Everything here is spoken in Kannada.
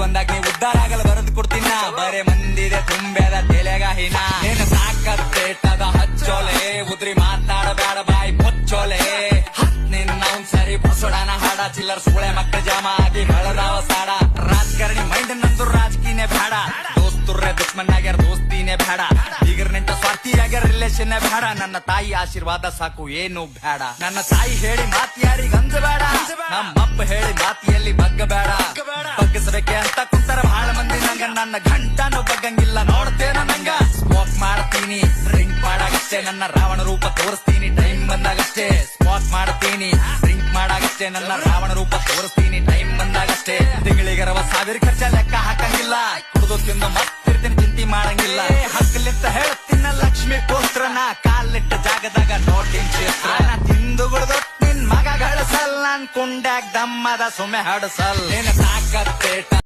ಬಂದಾಗ ನೀವು ಉದ್ದಾರ ಆಗಲ್ಲ, ಬರೆದು ಕೊಡ್ತೀನ ಬರೇ ಮಂದಿದೆ ತುಂಬೆದ ಏನ ನೀನು ಸಾಕತ್ತೇಟದ ಹಚ್ಚೋಲೆ. ಉದ್ರಿ ಮಾತಾಡಬೇಡ ಬಾಯಿ ಮುಚ್ಚೋಲೆ ಹತ್ ನಿನ್ನ ಸರಿ ಬಸೋಡನ ಹಾಡ. ಚಿಲ್ಲರ್ ಸುಳೆ ಮಕ್ಕಳ ಜಾಮ ಆಗಿ ಬೆಳದಾವ ಸಾಡ. ರಾಜಕಾರಣಿ ಮೈಂಡ್ ನಂದು ರಾಜಕೀಯನೇ ಬೇಡ. ದೋಸ್ತುರ್ರೆ ದುಶ್ಮನ್ ಆಗ್ಯಾರ, ದೋಸ್ತಿನೇ ಬೇಡ. ಈಗ ನಿಂತ ಸ್ವಾರ್ಥಿ ಆಗ್ಯಾರ ರಿಲೇಷನ್ ಬೇಡ. ನನ್ನ ತಾಯಿ ಆಶೀರ್ವಾದ ಸಾಕು, ಏನು ಬೇಡ. ನನ್ನ ತಾಯಿ ಹೇಳಿ ಮಾತ್ ಬೇಡ ಅಂಜಬೇಡ. ನಮ್ಮಪ್ಪ ಹೇಳಿ ಮಾತಿಯಲ್ಲಿ ನನ್ನ ಗಂಟನು ಬಗ್ಗಂಗಿಲ್ಲ. ನೋಡ್ತೇನ ನಂಗ ಸ್ಮೋಕ್ ಮಾಡ್ತೀನಿ. ಡ್ರಿಂಕ್ ಮಾಡಾಗಷ್ಟೇ. ನನ್ನ ರಾವಣ ರೂಪ ತೋರಿಸ್ತೀನಿ. ಟೈಮ್ ಬಂದಾಗಷ್ಟೇ. ಸ್ಮೋಕ್ ಮಾಡ್ತೀನಿ. ಡ್ರಿಂಕ್ ಮಾಡಾಗಷ್ಟೇ. ನನ್ನ ರಾವಣ ರೂಪ ತೋರಿಸ್ತೀನಿ. ಟೈಮ್ ಬಂದಾಗಷ್ಟೇ. ತಿಂಗಳಿಗರವ ಸಾವಿರ ಖರ್ಚ ಲೆಕ್ಕ ಹಾಕಂಗಿಲ್ಲ. ಕುಡಿದು ತಿಂದು ಮತ್ತಿರ್ತೀನಿ ಚಿಂತೆ ಮಾಡಂಗಿಲ್ಲ. ಹಕ್ಕಲಿಂತ ಹೇಳ್ತೀನ. ಲಕ್ಷ್ಮಿ ಪೋಸ್ಟ್ರನ ಕಾಲಿಟ್ಟ ಜಾಗದಾಗ ನೋಡ್ತೀನಿ ಚಿತ್ರ ನಾ ತಿಂದು ಗುಡ್ದು ನಿನ್ ಮಗ ಗಳಿಸಲ್ ನನ್ ಕುಂಡ್ಯಾಗ ದಮ್ಮದ ಸುಮ್ಮೆ ಹಡಸಲ್ ನಿನ್ನ ತಾಕತ್ತೇಟ